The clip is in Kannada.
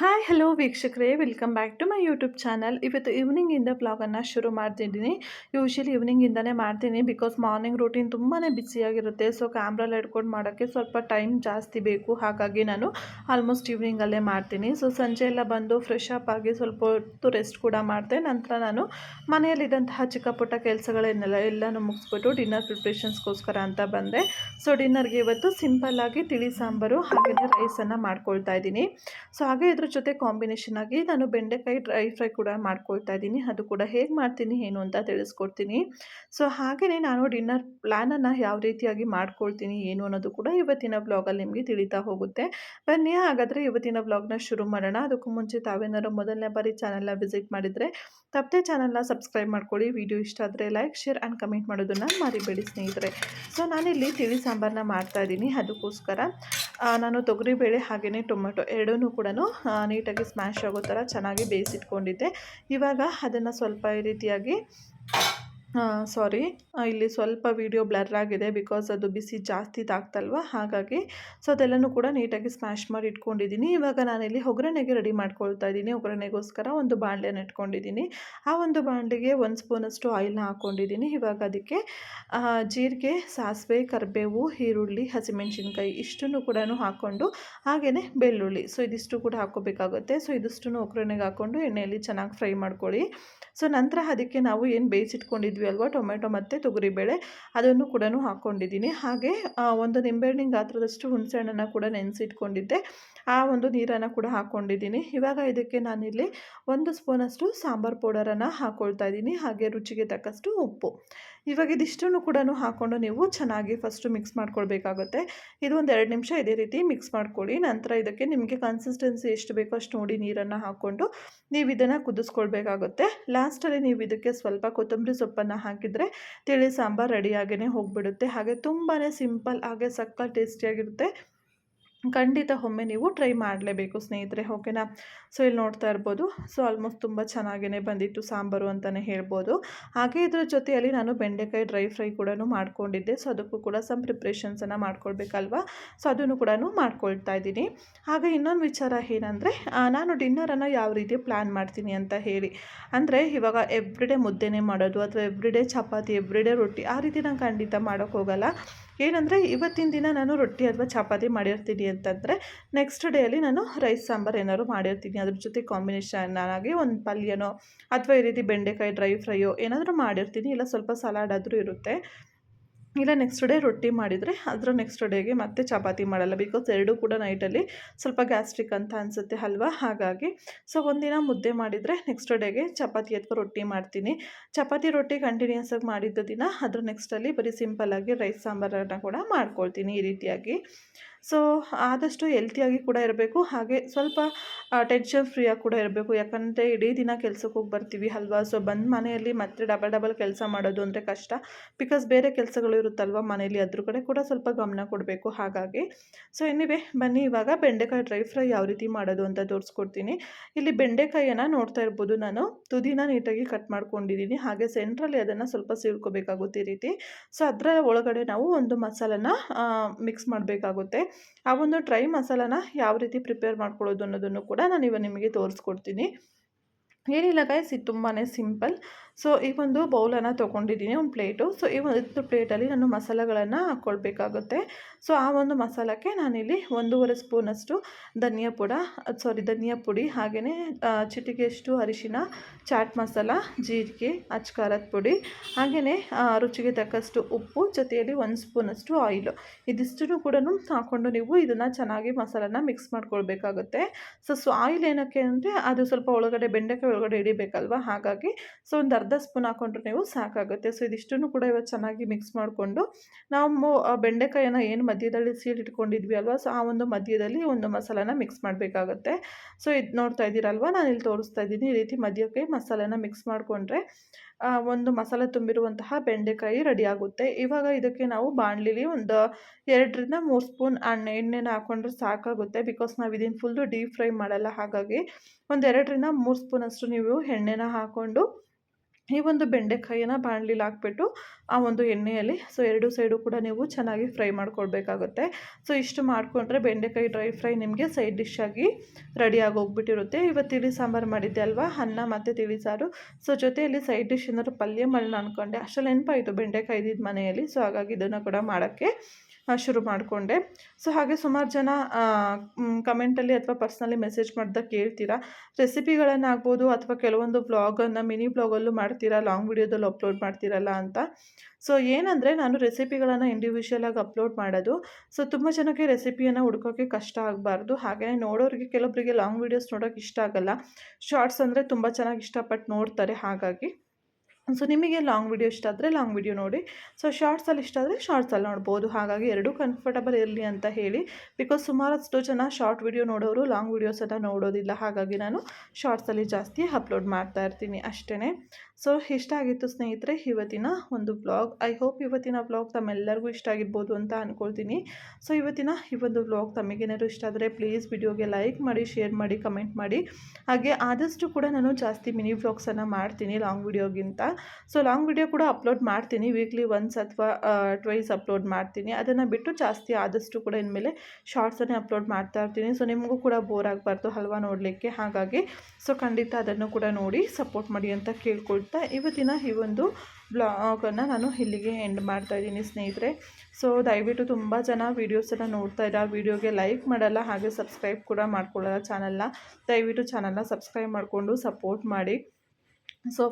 ಹಾಯ್ ಹಲೋ ವೀಕ್ಷಕರೇ welcome back to my YouTube channel ಇವತ್ತು ಈವ್ನಿಂಗಿಂದ ಬ್ಲಾಗನ್ನು ಶುರು ಮಾಡ್ತಿದ್ದೀನಿ. ಯೂಶ್ವಲಿ ಈವ್ನಿಂಗಿಂದನೇ ಮಾಡ್ತೀನಿ ಬಿಕಾಸ್ ಮಾರ್ನಿಂಗ್ ರೂಟೀನ್ ತುಂಬಾ ಬಿಸಿಯಾಗಿರುತ್ತೆ ಸೊ ಕ್ಯಾಮ್ರಲ್ಲಿ ಹಿಡ್ಕೊಂಡು ಮಾಡೋಕ್ಕೆ ಸ್ವಲ್ಪ ಟೈಮ್ ಜಾಸ್ತಿ ಬೇಕು. ಹಾಗಾಗಿ ನಾನು ಆಲ್ಮೋಸ್ಟ್ ಈವ್ನಿಂಗಲ್ಲೇ ಮಾಡ್ತೀನಿ. ಸೊ ಸಂಜೆ ಎಲ್ಲ ಬಂದು ಫ್ರೆಶ್ ಅಪ್ ಆಗಿ ಸ್ವಲ್ಪ ಹೊತ್ತು ರೆಸ್ಟ್ ಕೂಡ ಮಾಡಿದೆ ನಂತರ ನಾನು ಮನೆಯಲ್ಲಿದ್ದಂತಹ ಚಿಕ್ಕ ಪುಟ್ಟ ಕೆಲಸಗಳನ್ನೆಲ್ಲ ಎಲ್ಲನೂ ಮುಗಿಸ್ಬಿಟ್ಟು ಡಿನ್ನರ್ ಪ್ರಿಪ್ರೇಷನ್ಸ್ಗೋಸ್ಕರ ಅಂತ ಬಂದೆ. ಸೊ ಡಿನ್ನರ್ಗೆ ಇವತ್ತು ಸಿಂಪಲ್ಲಾಗಿ ತಿಳಿ ಸಾಂಬಾರು ಹಾಗೆಯೇ ರೈಸನ್ನು ಮಾಡ್ಕೊಳ್ತಾ ಇದ್ದೀನಿ. ಸೊ ಹಾಗೆ ಇದ್ರ ಜೊತೆ ಕಾಂಬಿನೇಷನ್ ಆಗಿ ನಾನು ಬೆಂಡೆಕಾಯಿ ಡ್ರೈ ಫ್ರೈ ಕೂಡ ಮಾಡ್ಕೊಳ್ತಾ ಇದ್ದೀನಿ. ಅದು ಕೂಡ ಹೇಗೆ ಮಾಡ್ತೀನಿ, ಏನು ಅಂತ ತಿಳಿಸ್ಕೊಡ್ತೀನಿ. ಸೊ ಹಾಗೆಯೇ ನಾನು ಡಿನ್ನರ್ ಪ್ಲ್ಯಾನನ್ನು ಯಾವ ರೀತಿಯಾಗಿ ಮಾಡ್ಕೊಳ್ತೀನಿ, ಏನು ಅನ್ನೋದು ಕೂಡ ಇವತ್ತಿನ ಬ್ಲಾಗಲ್ಲಿ ನಿಮಗೆ ತಿಳಿತಾ ಹೋಗುತ್ತೆ. ಬನ್ನಿ, ಹಾಗಾದರೆ ಇವತ್ತಿನ ಬ್ಲಾಗ್ನ ಶುರು ಮಾಡೋಣ. ಅದಕ್ಕೂ ಮುಂಚೆ ತಾವೇನಾದ್ರು ಮೊದಲನೇ ಬಾರಿ ಚಾನಲ್ನ ವಿಸಿಟ್ ಮಾಡಿದರೆ, ತಪ್ಪದೆ ಚಾನಲ್ನ ಸಬ್ಸ್ಕ್ರೈಬ್ ಮಾಡ್ಕೊಳ್ಳಿ. ವಿಡಿಯೋ ಇಷ್ಟ ಆದರೆ ಲೈಕ್ ಶೇರ್ ಆ್ಯಂಡ್ ಕಮೆಂಟ್ ಮಾಡೋದನ್ನು ಮಾರಿಬೇಡಿ ಸ್ನೇಹಿತರೆ. ಸೊ ನಾನಿಲ್ಲಿ ತಿಳಿ ಸಾಂಬಾರನ್ನ ಮಾಡ್ತಾ ಇದ್ದೀನಿ. ಅದಕ್ಕೋಸ್ಕರ ನಾನು ತೊಗರಿಬೇಳೆ ಹಾಗೆಯೇ ಟೊಮೆಟೊ ಎರಡೂ ಕೂಡ ನೀಟಾಗಿ ಸ್ಮ್ಯಾಶ್ ಆಗೋ ಥರ ಚೆನ್ನಾಗಿ ಬೇಯಿಸಿಟ್ಕೊಂಡಿದ್ದೆ. ಇವಾಗ ಅದನ್ನು ಸ್ವಲ್ಪ ಈ ರೀತಿಯಾಗಿ ಸಾರಿ ಇಲ್ಲಿ ಸ್ವಲ್ಪ ವೀಡಿಯೋ ಬ್ಲರ್ ಆಗಿದೆ ಬಿಕಾಸ್ ಅದು ಬಿಸಿ ಜಾಸ್ತಿ ತಾಗ್ತಲ್ವ? ಹಾಗಾಗಿ ಸೊ ಅದೆಲ್ಲನೂ ಕೂಡ ನೀಟಾಗಿ ಸ್ಮ್ಯಾಶ್ ಮಾಡಿ ಇಟ್ಕೊಂಡಿದ್ದೀನಿ ಇವಾಗ ನಾನಿಲ್ಲಿ ಒಗ್ಗರಣೆಗೆ ರೆಡಿ ಮಾಡ್ಕೊಳ್ತಾ ಇದ್ದೀನಿ ಒಗ್ಗರಣೆಗೋಸ್ಕರ ಒಂದು ಬಾಣಲೆನ ಇಟ್ಕೊಂಡಿದ್ದೀನಿ ಆ ಒಂದು ಬಾಣಲೆಗೆ ಒಂದು ಸ್ಪೂನಷ್ಟು ಆಯಿಲ್ನ ಹಾಕ್ಕೊಂಡಿದ್ದೀನಿ ಇವಾಗ ಅದಕ್ಕೆ ಜೀರಿಗೆ, ಸಾಸಿವೆ, ಕರಿಬೇವು, ಈರುಳ್ಳಿ, ಹಸಿಮೆಣಸಿನ್ಕಾಯಿ ಇಷ್ಟನ್ನು ಕೂಡ ಹಾಕ್ಕೊಂಡು ಹಾಗೆಯೇ ಬೆಳ್ಳುಳ್ಳಿ. ಸೊ ಇದಿಷ್ಟು ಕೂಡ ಹಾಕ್ಕೋಬೇಕಾಗುತ್ತೆ. ಸೊ ಇದಿಷ್ಟು ಒಗ್ಗರಣೆಗೆ ಹಾಕ್ಕೊಂಡು ಎಣ್ಣೆಯಲ್ಲಿ ಚೆನ್ನಾಗಿ ಫ್ರೈ ಮಾಡ್ಕೊಳ್ಳಿ. ಸೊ ನಂತರ ಅದಕ್ಕೆ ನಾವು ಏನು ಬೇಯಿಸಿಟ್ಕೊಂಡಿದ್ವಿ ಅಲ್ವಾ? ಟೊಮೆಟೊ ಮತ್ತು ತೊಗರಿಬೇಳೆ ಅದನ್ನು ಕೂಡ ಹಾಕ್ಕೊಂಡಿದ್ದೀನಿ. ಹಾಗೆ ಒಂದು ನಿಂಬೆಹಣ್ಣಿನ ಗಾತ್ರದಷ್ಟು ಹುಣಸೆಹಣ್ಣನ್ನು ಕೂಡ ನೆನೆಸಿಟ್ಕೊಂಡಿದ್ದೆ. ಆ ಒಂದು ನೀರನ್ನು ಕೂಡ ಹಾಕ್ಕೊಂಡಿದ್ದೀನಿ. ಇವಾಗ ಇದಕ್ಕೆ ನಾನಿಲ್ಲಿ ಒಂದು ಸ್ಪೂನಷ್ಟು ಸಾಂಬಾರು ಪೌಡರನ್ನು ಹಾಕ್ಕೊಳ್ತಾ ಇದ್ದೀನಿ. ಹಾಗೆ ರುಚಿಗೆ ತಕ್ಕಷ್ಟು ಉಪ್ಪು. ಇವಾಗ ಇದಿಷ್ಟನ್ನು ಕೂಡ ಹಾಕ್ಕೊಂಡು ನೀವು ಚೆನ್ನಾಗಿ ಫಸ್ಟು ಮಿಕ್ಸ್ ಮಾಡ್ಕೊಳ್ಬೇಕಾಗುತ್ತೆ. ಇದು ಒಂದು ಎರಡು ನಿಮಿಷ ಇದೇ ರೀತಿ ಮಿಕ್ಸ್ ಮಾಡ್ಕೊಳ್ಳಿ. ನಂತರ ಇದಕ್ಕೆ ನಿಮಗೆ ಕನ್ಸಿಸ್ಟೆನ್ಸಿ ಎಷ್ಟು ಬೇಕೋ ಅಷ್ಟು ನೋಡಿ ನೀರನ್ನು ಹಾಕ್ಕೊಂಡು ನೀವು ಇದನ್ನು ಕುದಿಸ್ಕೊಳ್ಬೇಕಾಗುತ್ತೆ. ಲಾಸ್ಟಲ್ಲಿ ನೀವು ಇದಕ್ಕೆ ಸ್ವಲ್ಪ ಕೊತ್ತಂಬರಿ ಸೊಪ್ಪನ್ನು ಹಾಕಿದರೆ ತಿಳಿ ಸಾಂಬಾರು ರೆಡಿಯಾಗೇ ಹೋಗಿಬಿಡುತ್ತೆ. ಹಾಗೆ ತುಂಬಾ ಸಿಂಪಲ್ ಹಾಗೆ ಸಕ್ಕ ಟೇಸ್ಟಿಯಾಗಿರುತ್ತೆ. ಖಂಡಿತ ಒಮ್ಮೆ ನೀವು ಟ್ರೈ ಮಾಡಲೇಬೇಕು ಸ್ನೇಹಿತರೆ, ಓಕೆನಾ? ಸೊ, ಇಲ್ಲಿ ನೋಡ್ತಾ ಇರ್ಬೋದು, ಸೊ, ಆಲ್ಮೋಸ್ಟ್ ತುಂಬ ಚೆನ್ನಾಗೇ ಬಂದಿತ್ತು ಸಾಂಬಾರು ಅಂತಲೇ ಹೇಳ್ಬೋದು. ಹಾಗೆ ಇದ್ರ ಜೊತೆಯಲ್ಲಿ ನಾನು ಬೆಂಡೆಕಾಯಿ ಡ್ರೈ ಫ್ರೈ ಕೂಡ ಮಾಡ್ಕೊಂಡಿದ್ದೆ, ಸೊ, ಅದಕ್ಕೂ ಕೂಡ ಸಮ್ ಪ್ರಿಪ್ರೇಷನ್ಸನ್ನು ಮಾಡ್ಕೊಳ್ಬೇಕಲ್ವಾ? ಸೊ, ಅದನ್ನು ಕೂಡ ಮಾಡ್ಕೊಳ್ತಾ ಇದ್ದೀನಿ. ಹಾಗೆ ಇನ್ನೊಂದು ವಿಚಾರ ಏನಂದರೆ ನಾನು ಡಿನ್ನರನ್ನು ಯಾವ ರೀತಿ ಪ್ಲ್ಯಾನ್ ಮಾಡ್ತೀನಿ ಅಂತ ಹೇಳಿ. ಅಂದರೆ, ಇವಾಗ ಎವ್ರಿಡೇ ಮುದ್ದೆನೇ ಮಾಡೋದು, ಅಥವಾ ಎವ್ರಿಡೇ ಚಪಾತಿ ಎವ್ರಿಡೇ ರೊಟ್ಟಿ, ಆ ರೀತಿ ನಾನು ಖಂಡಿತ ಮಾಡೋಕ್ಕೋಗಲ್ಲ ಏನಂದರೆ ಇವತ್ತಿನ ದಿನ ನಾನು ರೊಟ್ಟಿ ಅಥವಾ ಚಪಾತಿ ಮಾಡಿರ್ತೀನಿ ಅಂತಂದರೆ ನೆಕ್ಸ್ಟ್ ಡೇಯಲ್ಲಿ ನಾನು ರೈಸ್ ಸಾಂಬಾರು ಏನಾದ್ರು ಮಾಡಿರ್ತೀನಿ. ಅದ್ರ ಜೊತೆ ಕಾಂಬಿನೇಷನ್ ಆಗಿ ಒಂದು ಪಲ್ಯನೋ ಅಥವಾ ಈ ರೀತಿ ಬೆಂಡೆಕಾಯಿ ಡ್ರೈ ಫ್ರೈಯೋ ಏನಾದರೂ ಮಾಡಿರ್ತೀನಿ. ಇಲ್ಲ ಸ್ವಲ್ಪ ಸಲಾಡ್ ಆದರೂ ಇರುತ್ತೆ. ಇಲ್ಲ ನೆಕ್ಸ್ಟ್ ಡೇ ರೊಟ್ಟಿ ಮಾಡಿದರೆ ಅದರ ನೆಕ್ಸ್ಟ್ ಡೇಗೆ ಮತ್ತೆ ಚಪಾತಿ ಮಾಡಲ್ಲ. ಬಿಕಾಸ್ ಎರಡೂ ಕೂಡ ನೈಟಲ್ಲಿ ಸ್ವಲ್ಪ ಗ್ಯಾಸ್ಟ್ರಿಕ್ ಅಂತ ಅನಿಸುತ್ತೆ ಅಲ್ವಾ? ಹಾಗಾಗಿ ಸೊ ಒಂದಿನ ಮುದ್ದೆ ಮಾಡಿದರೆ ನೆಕ್ಸ್ಟ್ ಡೇಗೆ ಚಪಾತಿ ಅಥವಾ ರೊಟ್ಟಿ ಮಾಡ್ತೀನಿ. ಚಪಾತಿ, ರೊಟ್ಟಿ ಕಂಟಿನ್ಯೂಸ್ ಆಗಿ ಮಾಡಿದ್ದ ದಿನ ಅದರ ನೆಕ್ಸ್ಟಲ್ಲಿ ಬರೀ ಸಿಂಪಲ್ಲಾಗಿ ರೈಸ್ ಸಾಂಬಾರನ್ನು ಕೂಡ ಮಾಡ್ಕೊಳ್ತೀನಿ ಈ ರೀತಿಯಾಗಿ. ಸೊ ಆದಷ್ಟು ಹೆಲ್ತಿಯಾಗಿ ಕೂಡ ಇರಬೇಕು. ಹಾಗೆ ಸ್ವಲ್ಪ ಟೆನ್ಷನ್ ಫ್ರೀಯಾಗಿ ಕೂಡ ಇರಬೇಕು. ಯಾಕಂದರೆ ಇಡೀ ದಿನ ಕೆಲ್ಸಕ್ಕೆ ಹೋಗಿ ಬರ್ತೀವಿ ಅಲ್ವಾ? ಸೊ ಬಂದ ಮನೆಯಲ್ಲಿ ಮತ್ತೆ ಡಬಲ್ ಡಬಲ್ ಕೆಲಸ ಮಾಡೋದು ಅಂದರೆ ಕಷ್ಟ. ಬಿಕಾಸ್ ಬೇರೆ ಕೆಲಸಗಳು ಇರುತ್ತಲ್ವ ಮನೆಯಲ್ಲಿ? ಅದ್ರ ಕಡೆ ಕೂಡ ಸ್ವಲ್ಪ ಗಮನ ಕೊಡಬೇಕು. ಹಾಗಾಗಿ ಸೊ ಎನಿವೆ ಬನ್ನಿ ಇವಾಗ ಬೆಂಡೆಕಾಯಿ ಡ್ರೈ ಫ್ರೈ ಯಾವ ರೀತಿ ಮಾಡೋದು ಅಂತ ತೋರಿಸ್ಕೊಡ್ತೀನಿ. ಇಲ್ಲಿ ಬೆಂಡೆಕಾಯಿಯನ್ನು ನೋಡ್ತಾ ಇರ್ಬೋದು ನಾನು. ತುದಿನ ನೀಟಾಗಿ ಕಟ್ ಮಾಡ್ಕೊಂಡಿದ್ದೀನಿ. ಹಾಗೆ ಸೆಂಟ್ರಲ್ಲಿ ಅದನ್ನು ಸ್ವಲ್ಪ ಸೀಳ್ಕೋಬೇಕಾಗುತ್ತೆ ಈ ರೀತಿ. ಸೊ ಅದರ ಒಳಗಡೆ ನಾವು ಒಂದು ಮಸಾಲನ ಮಿಕ್ಸ್ ಮಾಡಬೇಕಾಗುತ್ತೆ. ಆ ಒಂದು ಡ್ರೈ ಮಸಾಲಾನ ಯಾವ ರೀತಿ ಪ್ರಿಪೇರ್ ಮಾಡ್ಕೊಳ್ಳೋದು ಅನ್ನೋದನ್ನು ಕೂಡ ನಾನು ಇವಾಗ ನಿಮಗೆ ತೋರಿಸ್ಕೊಡ್ತೀನಿ. ಏನಿಲ್ಲ ಗೈಸ್ ಇದು ತುಂಬಾ ಸಿಂಪಲ್ ಸೊ ಈ ಒಂದು ಬೌಲನ್ನು ತೊಗೊಂಡಿದ್ದೀನಿ, ಒಂದು ಪ್ಲೇಟು ಸೊ ಈ ಒಂದು ಪ್ಲೇಟಲ್ಲಿ ನಾನು ಮಸಾಲೆಗಳನ್ನು ಹಾಕ್ಕೊಳ್ಬೇಕಾಗುತ್ತೆ ಸೊ ಆ ಒಂದು ಮಸಾಲಕ್ಕೆ ನಾನಿಲ್ಲಿ ಒಂದೂವರೆ ಸ್ಪೂನಷ್ಟು ಧನಿಯಾ ಪುಡ ಸಾರಿ ಧನಿಯಾ ಪುಡಿ ಹಾಗೆಯೇ ಚಿಟಿಕೆಯಷ್ಟು ಅರಿಶಿನ, ಚಾಟ್ ಮಸಾಲ, ಜೀರಿಗೆ ಅಚ್ಕಾರದ ಪುಡಿ ಹಾಗೆಯೇ ರುಚಿಗೆ ತಕ್ಕಷ್ಟು ಉಪ್ಪು, ಜೊತೆಯಲ್ಲಿ ಒಂದು ಸ್ಪೂನಷ್ಟು ಆಯಿಲು ಇದಿಷ್ಟು ಕೂಡ ಹಾಕ್ಕೊಂಡು ನೀವು ಇದನ್ನು ಚೆನ್ನಾಗಿ ಮಸಾಲನ ಮಿಕ್ಸ್ ಮಾಡ್ಕೊಳ್ಬೇಕಾಗುತ್ತೆ. ಸೊ ಸೊ ಆಯಿಲ್ ಏನಕ್ಕೆ ಅಂದರೆ, ಅದು ಸ್ವಲ್ಪ ಒಳಗಡೆ, ಬೆಂಡೆಕಾಯಿ ಒಳಗಡೆ ಹಿಡಿಬೇಕಲ್ವ? ಹಾಗಾಗಿ ಸೊ ಒಂದು ಸ್ಪೂನ್ ಹಾಕ್ಕೊಂಡ್ರೆ ನೀವು ಸಾಕಾಗುತ್ತೆ. ಸೊ ಇದಿಷ್ಟನ್ನು ಕೂಡ ಇವತ್ತು ಚೆನ್ನಾಗಿ ಮಿಕ್ಸ್ ಮಾಡಿಕೊಂಡು ನಾವು ಬೆಂಡೆಕಾಯಿನ ಏನು ಮಧ್ಯದಲ್ಲಿ ಸೀಡ್ ಇಟ್ಕೊಂಡಿದ್ವಿ ಅಲ್ವಾ? ಸೊ ಆ ಒಂದು ಮಧ್ಯದಲ್ಲಿ ಒಂದು ಮಸಾಲಾನ ಮಿಕ್ಸ್ ಮಾಡಬೇಕಾಗುತ್ತೆ. ಸೊ ಇದು ನೋಡ್ತಾ ಇದ್ದೀರಲ್ವ? ನಾನು ಇಲ್ಲಿ ತೋರಿಸ್ತಾ ಇದ್ದೀನಿ. ಈ ರೀತಿ ಮಧ್ಯಕ್ಕೆ ಮಸಾಲೆನ ಮಿಕ್ಸ್ ಮಾಡಿಕೊಂಡ್ರೆ ಒಂದು ಮಸಾಲೆ ತುಂಬಿರುವಂತಹ ಬೆಂಡೆಕಾಯಿ ರೆಡಿಯಾಗುತ್ತೆ ಇವಾಗ ಇದಕ್ಕೆ ನಾವು ಬಾಣಲಿಲಿ ಒಂದು ಎರಡರಿಂದ ಮೂರು ಸ್ಪೂನ್ ಅಣ್ಣ, ಎಣ್ಣೆನ ಹಾಕ್ಕೊಂಡ್ರೆ ಸಾಕಾಗುತ್ತೆ. ಬಿಕಾಸ್ ನಾವು ಇದನ್ನು ಫುಲ್ಲು ಡೀಪ್ ಫ್ರೈ ಮಾಡಲ್ಲ. ಹಾಗಾಗಿ ಒಂದು ಎರಡರಿಂದ ಮೂರು ಸ್ಪೂನಷ್ಟು ನೀವು ಎಣ್ಣೆನ ಹಾಕ್ಕೊಂಡು ಈ ಒಂದು ಬೆಂಡೆಕಾಯಿಯನ್ನು ಬಾಣಲಿಲಿ ಹಾಕ್ಬಿಟ್ಟು ಆ ಒಂದು ಎಣ್ಣೆಯಲ್ಲಿ ಸೊ ಎರಡು ಸೈಡು ಕೂಡ ನೀವು ಚೆನ್ನಾಗಿ ಫ್ರೈ ಮಾಡ್ಕೊಳ್ಬೇಕಾಗುತ್ತೆ. ಸೊ ಇಷ್ಟು ಮಾಡಿಕೊಂಡ್ರೆ ಬೆಂಡೆಕಾಯಿ ಡ್ರೈ ಫ್ರೈ ನಿಮಗೆ ಸೈಡ್ ಡಿಶ್ ಆಗಿ ರೆಡಿಯಾಗಿ ಹೋಗ್ಬಿಟ್ಟಿರುತ್ತೆ. ಇವತ್ತು ತಿಳಿ ಸಾಂಬಾರು ಮಾಡಿದ್ದೆ ಅಲ್ವಾ? ಅನ್ನ ಮತ್ತು ತಿಳಿ ಸಾರು. ಸೊ ಜೊತೆಯಲ್ಲಿ ಸೈಡ್ ಡಿಶ್ ಏನಾದ್ರು ಪಲ್ಯ ಮಾಡೋಣ ಅಂದ್ಕೊಂಡೆ ಅಷ್ಟರಲ್ಲಿ ನೆನಪಾಯಿತು ಬೆಂಡೆಕಾಯಿ ಇದ್ದಿದ್ದು ಮನೆಯಲ್ಲಿ. ಸೊ ಹಾಗಾಗಿ ಇದನ್ನು ಕೂಡ ಮಾಡೋಕ್ಕೆ. ಶುರು ಮಾಡಿಕೊಂಡೆ. ಸೊ ಹಾಗೆ ಸುಮಾರು ಜನ ಕಮೆಂಟಲ್ಲಿ ಅಥವಾ ಪರ್ಸ್ನಲಿ ಮೆಸೇಜ್ ಮಾಡ್ದಾಗ ಕೇಳ್ತೀರಾ? ರೆಸಿಪಿಗಳನ್ನಾಗ್ಬೋದು ಅಥವಾ ಕೆಲವೊಂದು ಬ್ಲಾಗನ್ನು ಮಿನಿ ಬ್ಲಾಗಲ್ಲೂ ಮಾಡ್ತೀರಾ? ಲಾಂಗ್ ವಿಡಿಯೋದಲ್ಲಿ ಅಪ್ಲೋಡ್ ಮಾಡ್ತೀರಲ್ಲ ಅಂತ. ಸೊ ಏನಂದರೆ ನಾನು ರೆಸಿಪಿಗಳನ್ನು ಇಂಡಿವಿಜುವಲಾಗಿ ಅಪ್ಲೋಡ್ ಮಾಡೋದು. ಸೊ ತುಂಬ ಜನಕ್ಕೆ ರೆಸಿಪಿಯನ್ನು ಹುಡ್ಕೋಕ್ಕೆ ಕಷ್ಟ ಆಗಬಾರ್ದು. ಹಾಗೆ ನೋಡೋರಿಗೆ ಕೆಲವೊಬ್ಬರಿಗೆ ಲಾಂಗ್ ವೀಡಿಯೋಸ್ ನೋಡೋಕೆ ಇಷ್ಟ ಆಗಲ್ಲ. ಶಾರ್ಟ್ಸ್ ಅಂದರೆ ತುಂಬ ಚೆನ್ನಾಗಿ ಇಷ್ಟಪಟ್ಟು ನೋಡ್ತಾರೆ ಹಾಗಾಗಿ. ಸೊ ನಿಮಗೆ ಲಾಂಗ್ ವಿಡಿಯೋ ಇಷ್ಟ ಆದರೆ ಲಾಂಗ್ ವಿಡಿಯೋ ನೋಡಿ. ಸೊ ಶಾರ್ಟ್ಸಲ್ಲಿ ಇಷ್ಟ ಆದರೆ ಶಾರ್ಟ್ಸಲ್ಲಿ ನೋಡ್ಬೋದು. ಹಾಗಾಗಿ ಎರಡೂ ಕಂಫರ್ಟಬಲ್ ಇರಲಿ ಅಂತ ಹೇಳಿ. ಬಿಕಾಸ್ ಸುಮಾರಷ್ಟು ಜನ ಶಾರ್ಟ್ ವಿಡಿಯೋ ನೋಡೋರು ಲಾಂಗ್ ವಿಡಿಯೋಸನ್ನು ನೋಡೋದಿಲ್ಲ. ಹಾಗಾಗಿ ನಾನು ಶಾರ್ಟ್ಸಲ್ಲಿ ಜಾಸ್ತಿ ಅಪ್ಲೋಡ್ ಮಾಡ್ತಾ ಇರ್ತೀನಿ ಅಷ್ಟೇ ಸೊ ಇಷ್ಟ ಆಗಿತ್ತು ಸ್ನೇಹಿತರೆ, ಇವತ್ತಿನ ಒಂದು ಬ್ಲಾಗ್ ಐ ಹೋಪ್ ಇವತ್ತಿನ ಬ್ಲಾಗ್ ತಮ್ಮೆಲ್ಲರಿಗೂ ಇಷ್ಟ ಆಗಿರ್ಬೋದು ಅಂತ ಅಂದ್ಕೊಳ್ತೀನಿ ಸೊ ಇವತ್ತಿನ ಈ ಒಂದು ಬ್ಲಾಗ್ ತಮಗೇನಾದ್ರು ಇಷ್ಟ ಆದರೆ ಪ್ಲೀಸ್ ವಿಡಿಯೋಗೆ ಲೈಕ್ ಮಾಡಿ ಶೇರ್ ಮಾಡಿ ಕಮೆಂಟ್ ಮಾಡಿ. ಹಾಗೆ ಆದಷ್ಟು ಕೂಡ ನಾನು ಜಾಸ್ತಿ ಮಿನಿ ಬ್ಲಾಗ್ಸನ್ನು ಮಾಡ್ತೀನಿ ಲಾಂಗ್ ವಿಡಿಯೋಗಿಂತ ಸೊ ಲಾಂಗ್ ವಿಡಿಯೋ ಕೂಡ ಅಪ್ಲೋಡ್ ಮಾಡ್ತೀನಿ. ವೀಕ್ಲಿ ಒನ್ಸ್ ಅಥವಾ ಟ್ವೈಸ್ ಅಪ್ಲೋಡ್ ಮಾಡ್ತೀನಿ. ಅದನ್ನು ಬಿಟ್ಟು ಜಾಸ್ತಿ ಆದಷ್ಟು ಕೂಡ ಇನ್ಮೇಲೆ ಶಾರ್ಟ್ಸನ್ನೇ ಅಪ್ಲೋಡ್ ಮಾಡ್ತಾ ಇರ್ತೀನಿ. ಸೊ ನಿಮಗೂ ಕೂಡ ಬೋರ್ ಆಗಬಾರ್ದು ಹಲ್ವಾ ನೋಡಲಿಕ್ಕೆ. ಹಾಗಾಗಿ ಸೊ ಖಂಡಿತ ಅದನ್ನು ಕೂಡ ನೋಡಿ ಸಪೋರ್ಟ್ ಮಾಡಿ ಅಂತ ಕೇಳ್ಕೊಳ್ತಾ ಇವತ್ತಿನ ಈ ಒಂದು ಬ್ಲಾಗನ್ನು ನಾನು ಇಲ್ಲಿಗೆ ಎಂಡ್ ಮಾಡ್ತಾ ಇದ್ದೀನಿ ಸ್ನೇಹಿತರೆ. ಸೊ ದಯವಿಟ್ಟು ತುಂಬ ಜನ ವೀಡಿಯೋಸನ್ನು ನೋಡ್ತಾ ಇರೋ. ವೀಡಿಯೋಗೆ ಲೈಕ್ ಮಾಡಲ್ಲ, ಹಾಗೆ ಸಬ್ಸ್ಕ್ರೈಬ್ ಕೂಡ ಮಾಡ್ಕೊಳ್ಳಲ್ಲ ಚಾನಲ್ನ ದಯವಿಟ್ಟು ಚಾನಲ್ನ ಸಬ್ಸ್ಕ್ರೈಬ್ ಮಾಡಿಕೊಂಡು ಸಪೋರ್ಟ್ ಮಾಡಿ. ಸೊ